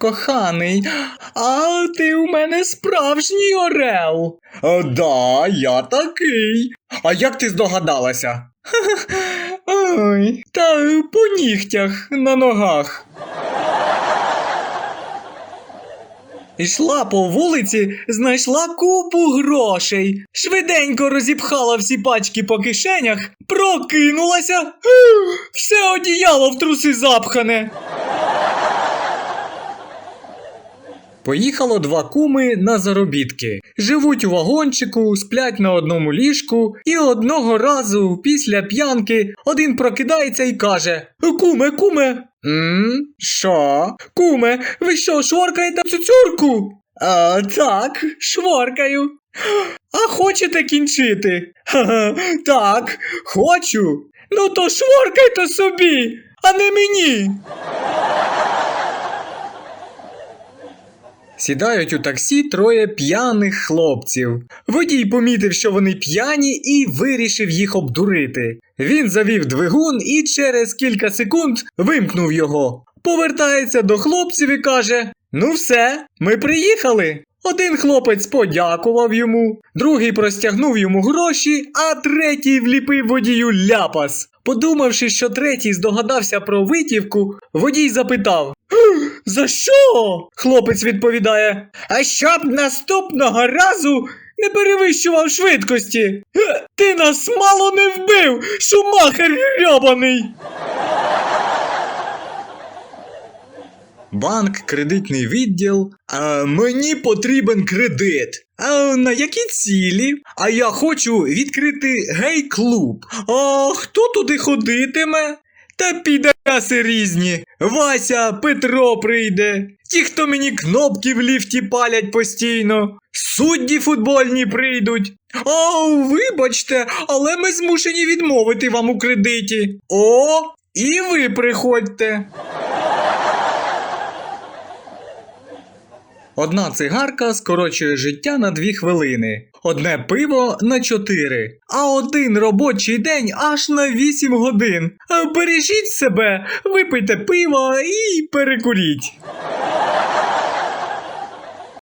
коханий, а ти у мене справжній орел. О, да, я такий. А як ти здогадалася? Ой, та по нігтях на ногах. Ішла по вулиці, знайшла купу грошей, швиденько розіпхала всі пачки по кишенях, прокинулася, все одіяло в труси запхане. Поїхало два куми на заробітки. Живуть у вагончику, сплять на одному ліжку, і одного разу після п'янки один прокидається і каже: Куме, куме. М? Що? Куме, ви що, шворкаєте цюцюрку? А, так, шворкаю. А хочете кінчити? Ха-ха, так, хочу. Ну то шворкайте собі, а не мені. Сідають у таксі троє п'яних хлопців. Водій помітив, що вони п'яні, і вирішив їх обдурити. Він завів двигун і через кілька секунд вимкнув його. Повертається до хлопців і каже: Ну все, ми приїхали. Один хлопець подякував йому, другий простягнув йому гроші, а третій вліпив водію ляпас. Подумавши, що третій здогадався про витівку, водій запитав: за що? Хлопець відповідає. А щоб наступного разу не перевищував швидкості. Ти нас мало не вбив, шумахер грьобаний. Банк, кредитний відділ. А мені потрібен кредит. А на які цілі? А я хочу відкрити гей-клуб. А хто туди ходитиме? Та підараси різні. Вася, Петро прийде. Ті, хто мені кнопки в ліфті палять постійно. Судді футбольні прийдуть. О, вибачте, але ми змушені відмовити вам у кредиті. О, і ви приходьте. Одна цигарка скорочує життя на дві хвилини, одне пиво на чотири, а один робочий день аж на вісім годин. Бережіть себе, випийте пиво і перекуріть.